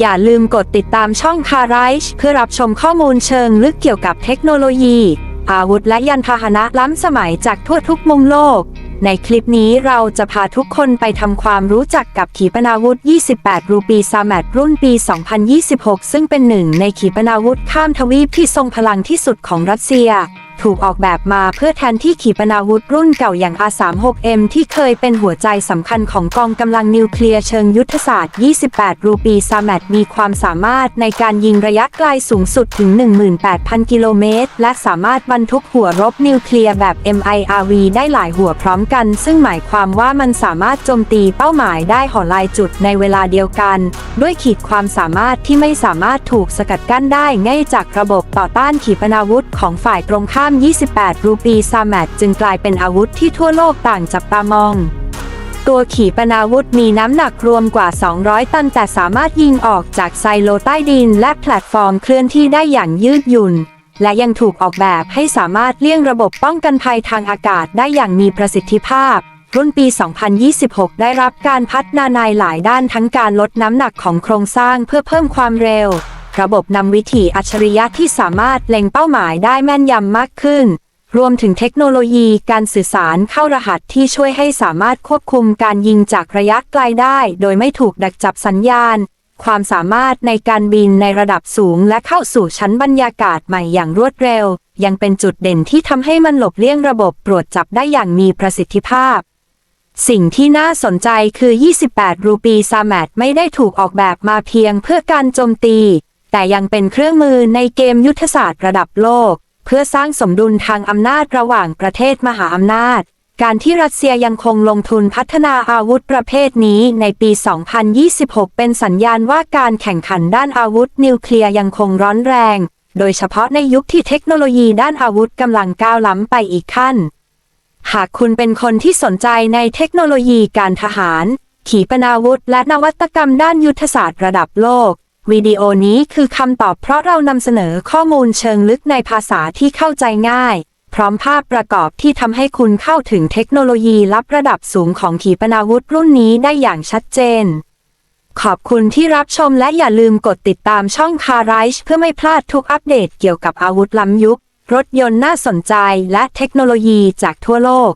อย่าลืมกดติดตามช่องคาไรช์เพื่อรับชมข้อมูลเชิงลึกเกี่ยวกับเทคโนโลยี อาวุธและยานพาหนะล้ำสมัยจากทั่วทุกมุมโลก ในคลิปนี้เราจะพาทุกคนไปทำความรู้จักกับขีปนาวุธ 28 รูปีซาแมดรุ่นปี 2026 ซึ่งเป็นหนึ่งในขีปนาวุธข้ามทวีปที่ทรงพลังที่สุดของรัสเซีย ถูกออกแบบมาเพื่อแทนที่ขีปนาวุธรุ่นเก่าอย่าง R36M ที่เคยเป็นหัวใจสำคัญของกองกำลังนิวเคลียร์เชิงยุทธศาสตร์ 28 รูปีซาแมดมีความสามารถในการยิงระยะไกลสูงสุดถึง 18,000 กิโลเมตร และสามารถบรรทุกหัวรบนิวเคลียร์แบบ MIRV ได้หลายหัวพร้อมกัน ซึ่งหมายความว่ามันสามารถโจมตีเป้าหมายได้หอลายจุดในเวลาเดียวกัน ด้วยขีดความสามารถที่ไม่สามารถถูกสกัดกั้นได้ง่ายจากระบบต่อต้านขีปนาวุธของฝ่ายตรงข้าม28 รูปีซาแมดจึงกลายเป็นอาวุธที่ทั่วโลกต่างจับตามอง ตัวขีปนาวุธมีน้ำหนักรวมกว่า 200 ตันแต่สามารถยิงออกจากไซโลใต้ดินและแพลตฟอร์มเคลื่อนที่ได้อย่างยืดหยุ่น และยังถูกออกแบบให้สามารถเลี่ยงระบบป้องกันภัยทางอากาศได้อย่างมีประสิทธิภาพรุ่นปี 2026 ได้รับการพัฒนาในหลายด้านทั้งการลดน้ำหนักของโครงสร้างเพื่อเพิ่มความเร็ว ระบบนำวิถีอัจฉริยะที่สามารถเล็งเป้าหมายได้แม่นยำมากขึ้น รวมถึงเทคโนโลยีการสื่อสารเข้ารหัสที่ช่วยให้สามารถควบคุมการยิงจากระยะไกลได้ โดยไม่ถูกดักจับสัญญาณ ความสามารถในการบินในระดับสูงและเข้าสู่ชั้นบรรยากาศใหม่อย่างรวดเร็ว ยังเป็นจุดเด่นที่ทำให้มันหลบเลี่ยงระบบตรวจจับได้อย่างมีประสิทธิภาพสิ่งที่น่าสนใจคือ 28 รูปีซาแมดไม่ได้ถูกออกแบบมาเพียงเพื่อการโจมตี แต่ยังเป็นเครื่องมือในเกมยุทธศาสตร์ระดับโลก เพื่อสร้างสมดุลทางอำนาจระหว่างประเทศมหาอำนาจ การที่รัสเซียยังคงลงทุนพัฒนาอาวุธประเภทนี้ในปี 2026 เป็นสัญญาณว่าการแข่งขันด้านอาวุธนิวเคลียร์ยังคงร้อนแรง โดยเฉพาะในยุคที่เทคโนโลยีด้านอาวุธกำลังก้าวล้ำไปอีกขั้น หากคุณเป็นคนที่สนใจในเทคโนโลยีการทหาร ขีปนาวุธ และนวัตกรรมด้านยุทธศาสตร์ระดับโลก วิดีโอนี้คือคำตอบเพราะเรานำเสนอข้อมูลเชิงลึกในภาษาที่เข้าใจง่าย พร้อมภาพประกอบที่ทำให้คุณเข้าถึงเทคโนโลยีลับระดับสูงของขีปนาวุธรุ่นนี้ได้อย่างชัดเจน ขอบคุณที่รับชมและอย่าลืมกดติดตามช่องคาไรช์เพื่อไม่พลาดทุกอัปเดตเกี่ยวกับอาวุธล้ำยุค รถยนต์น่าสนใจและเทคโนโลยีจากทั่วโลก